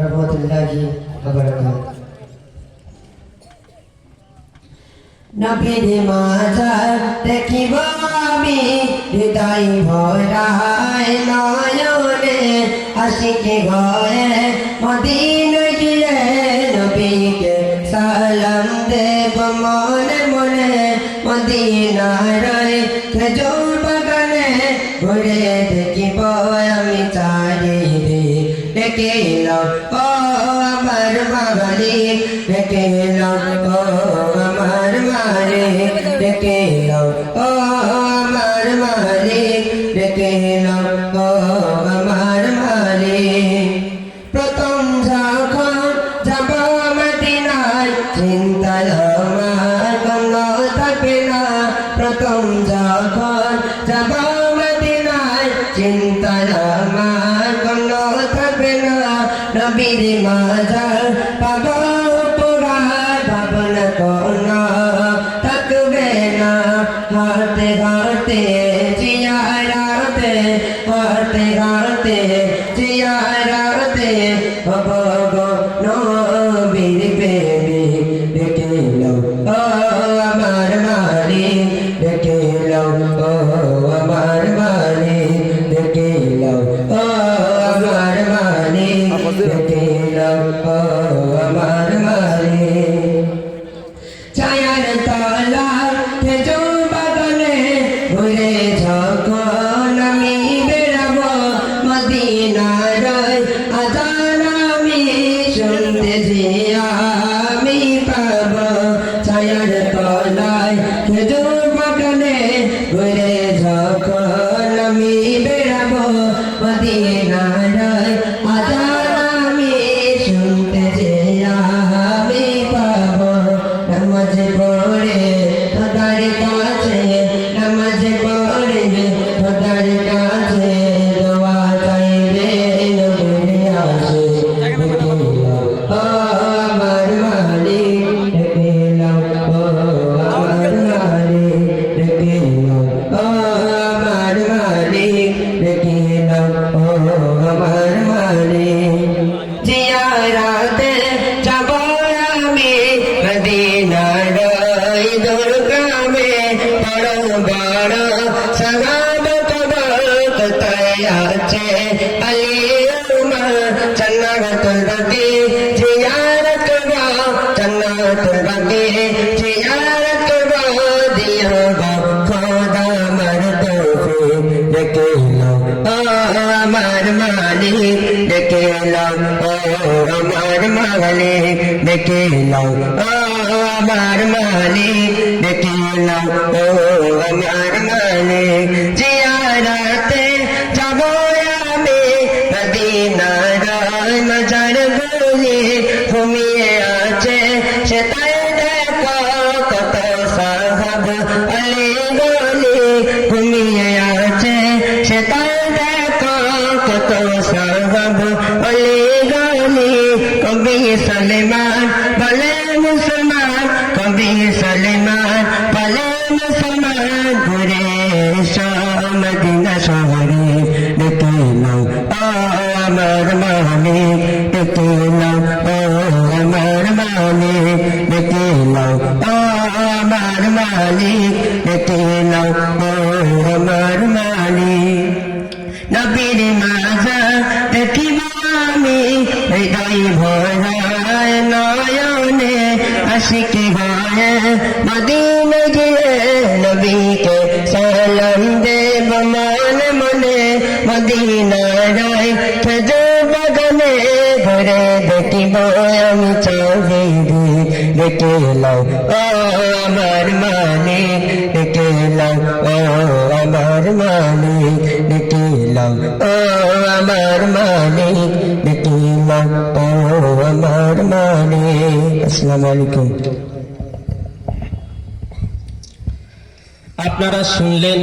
রহমতুল্লাহি ওয়া বারাকাতুহু। নবীর মাজার দেখিব আমি, হৃদয় ভরায় নয়নে আশিকে ঘরে মদিন গিয়ে নবীকে সালাম দেব মনে মনে। মদিনার খেজুর বাগানে ঘুরে দেখিব আমি চারিদিকে ডেকে এলাম ও আমার বাঙালি ডেকে এলাম ও আমার মালিক ডেকে এলাম ও আমার মালিক ডেকে এলাম ও আমার মালিক প্রথম যখন যাব মদিনায় চিন্তায় আমার কোনো থাকবে না প্রথম নবীর মাজার পাবো পুরার ভাবনা কোনো থাকবে না হাতে হাতে জিয়ারাতে হাতে হাতে। বড় বড় সগাবত কোথায় আছে আলী উমর জন্নাত রবি জিয়ারত গো জন্নাত রবি জিয়ারত গো দিও গো খোদা মর তৌফিক ডেকে লো ও আমার মালিক, দেখে নাও। ও আমার মালিক, দেখে নাও। ও আমার মালিক, জিয়ারাতে যাব আমি মদিনার কবি সলেমান, বলে মুসলমান কবি সলেমান, বলে মুসলমান, ঘুরে মদিনা শহরে, ডেকে ও আমার মালিক ডেকে নাও, ও আমার মালিক ডেকে নাও, ও আমার মালিক ডেকে নাও, ও আমার মালিক নবীর আমি হৃদয় ভরায় নয়নে আশিকি ভয়ে মদিন গিয়ে নবীকে সালাম দেব মনে মনে। মদিনায় খেজুর বাগানে ঘরে দেখিব আমি চাঁদে দেখে লাও ও আমার মালিক। দেখে লাও ও আমার মালিক। দেখে লাও ও আমার মালিক। আসসালামু আলাইকুম। আপনারা শুনলেন